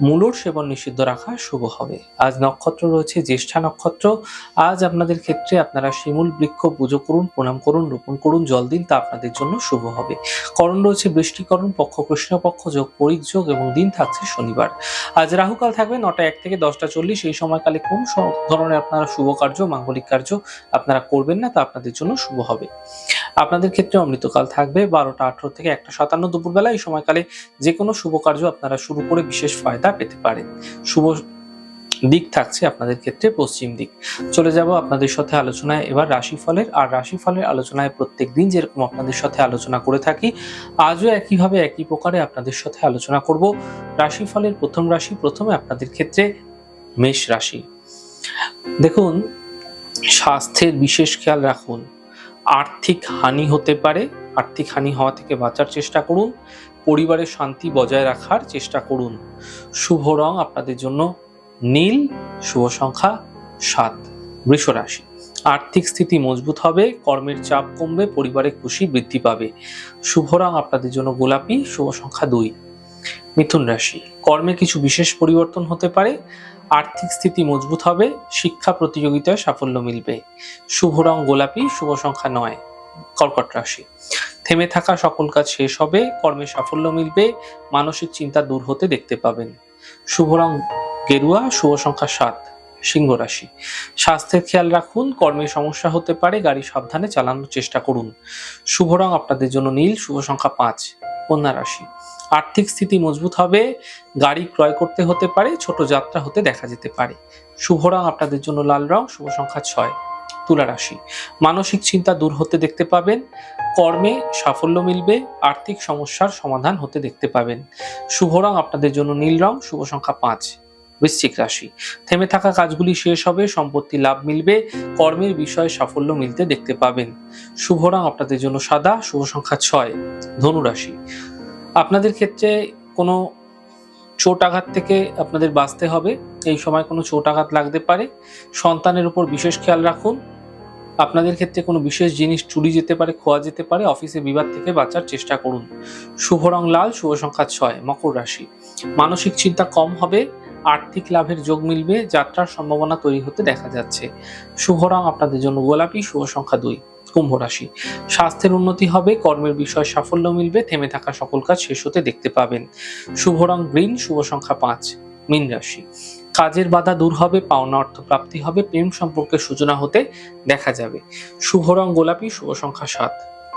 মূলর সেবন নিষিদ্ধ রাখা শুভ হবে। আজ নক্ষত্র রয়েছে, জ্যেষ্ঠা নক্ষত্র। আজ আপনাদের ক্ষেত্রে আপনারা শিমুল বৃক্ষ পুজো করুন, প্রণাম করুন, রোপণ করুন, জল দিন, তা আপনাদের জন্য শুভ হবে। করণ রয়েছে বৃষ্টিকরণ, পক্ষ কৃষ্ণপক্ষ, যোগ পরিক যোগ এবং দিন থাকছে শনিবার। আজ রাহুকাল থাকবে নটা এক থেকে দশটা চল্লিশ। এই সময়কালে কোন ধরনের আপনারা শুভ কার্য, মাঙ্গলিক কার্য আপনারা করবেন না, তা আপনাদের জন্য শুভ হবে। আপনাদের ক্ষেত্রে অমৃতকাল থাকবে বারোটা আঠারো থেকে একটা সাতান্ন দুপুরবেলা। এই সময়কালে যে কোনো শুভ কার্য আপনারা শুরু করে বিশেষ ফায়দা পেতে পারেন। শুভ দিক থাকছে আপনাদের ক্ষেত্রে পশ্চিম দিক। চলে যাব আপনাদের সাথে আলোচনায়। এবার রাশিফলের, আর রাশিফলের আলোচনায় প্রত্যেক দিন যেরকম আপনাদের সাথে আলোচনা করে থাকি, আজও একইভাবে একই প্রকারে আপনাদের সাথে আলোচনা করব। রাশিফলের প্রথম রাশি, প্রথমে আপনাদের ক্ষেত্রে মেষ রাশি। দেখুন, স্বাস্থ্যের বিশেষ খেয়াল রাখুন। আর্থিক হানি হতে পারে। আর্থিক হানি হওয়া থেকে বাঁচার চেষ্টা করুন। পরিবারের শান্তি বজায় রাখার চেষ্টা করুন। শুভ রং আপনাদের জন্য নীল, শুভ সংখ্যা সাত, বৃষ রাশি। আর্থিক স্থিতি মজবুত হবে, কর্মের চাপ কমবে পরিবারে খুশি বৃদ্ধি পাবে। শুভ রং আপনাদের জন্য গোলাপি, শুভ সংখ্যা দুই। মিথুন রাশি। কর্মে কিছু বিশেষ পরিবর্তন হতে পারে, আর্থিক স্থিতি মজবুত হবে, শিক্ষা প্রতিযোগিতায় সাফল্য মিলবে। শুভ রং গোলাপি, শুভ সংখ্যা নয়, কর্কট রাশি। থেমে থাকা সকল কাজ শেষ হবে, কর্মে সাফল্য মিলবে, মানসিক চিন্তা দূর হতে দেখতে পাবেন। শুভ রং গেরুয়া, শুভ সংখ্যা সাত, সিংহ রাশি। স্বাস্থ্যের খেয়াল রাখুন, কর্মে সমস্যা হতে পারে, গাড়ি সাবধানে চালানোর চেষ্টা করুন। শুভ রং আপনাদের জন্য নীল, শুভ সংখ্যা পাঁচ কন্যা রাশি। আর্থিক স্থিতি মজবুত হবে, গাড়ি ক্রয় করতে হতে পারে, ছোট যাত্রা হতে দেখা যেতে পারে। শুভ রং আপনাদের জন্য লাল রং শুভ সংখ্যা ছয়, তুলা রাশি। মানসিক চিন্তা দূর হতে দেখতে পাবেন, কর্মে সাফল্য মিলবে, আর্থিক সমস্যার সমাধান হতে দেখতে পাবেন। শুভ রং আপনাদের জন্য নীল রং শুভ সংখ্যা পাঁচ। বৃশ্চিক রাশি। থেমে থাকা কাজগুলি শেষ হবে, সম্পত্তি লাভ মিলবে, কর্মের বিষয়ে সাফল্য মিলতে দেখতে পাবেন। শুভ রং আপনাদের জন্য সাদা, শুভ সংখ্যা ছয়, ধনুরাশি। আপনাদের ক্ষেত্রে কোনো চোট আঘাত থেকে আপনাদের বাঁচতে হবে, এই সময় কোনো চোট আঘাত লাগতে পারে। সন্তানের উপর বিশেষ খেয়াল রাখুন, আপনাদের ক্ষেত্রে কোনো বিশেষ জিনিস চুরি যেতে পারে, খোয়া যেতে পারে, অফিসে বিবাদ থেকে বাঁচার চেষ্টা করুন। শুভ রং লাল, শুভ সংখ্যা ছয়, মকর রাশি। মানসিক চিন্তা কম হবে আর্থিক লাভের যোগ মিলবে, যাত্রার সম্ভাবনা তৈরি হতে দেখা যাচ্ছে। শুভ রং আপনাদের জন্য গোলাপি, শুভ সংখ্যা দুই, কুম্ভ রাশি। স্বাস্থ্যের উন্নতি হবে, কর্মের বিষয়ে সাফল্য মিলবে, থেমে থাকা সকল কাজ শেষ হতে দেখতে পাবেন। শুভ রং গ্রিন, শুভ সংখ্যা পাঁচ, মীন রাশি। কাজের বাধা দূর হবে, পাওনা অর্থ প্রাপ্তি হবে, প্রেম সম্পর্কের সূচনা হতে দেখা যাবে। শুভ রং গোলাপি, শুভ সংখ্যা সাত।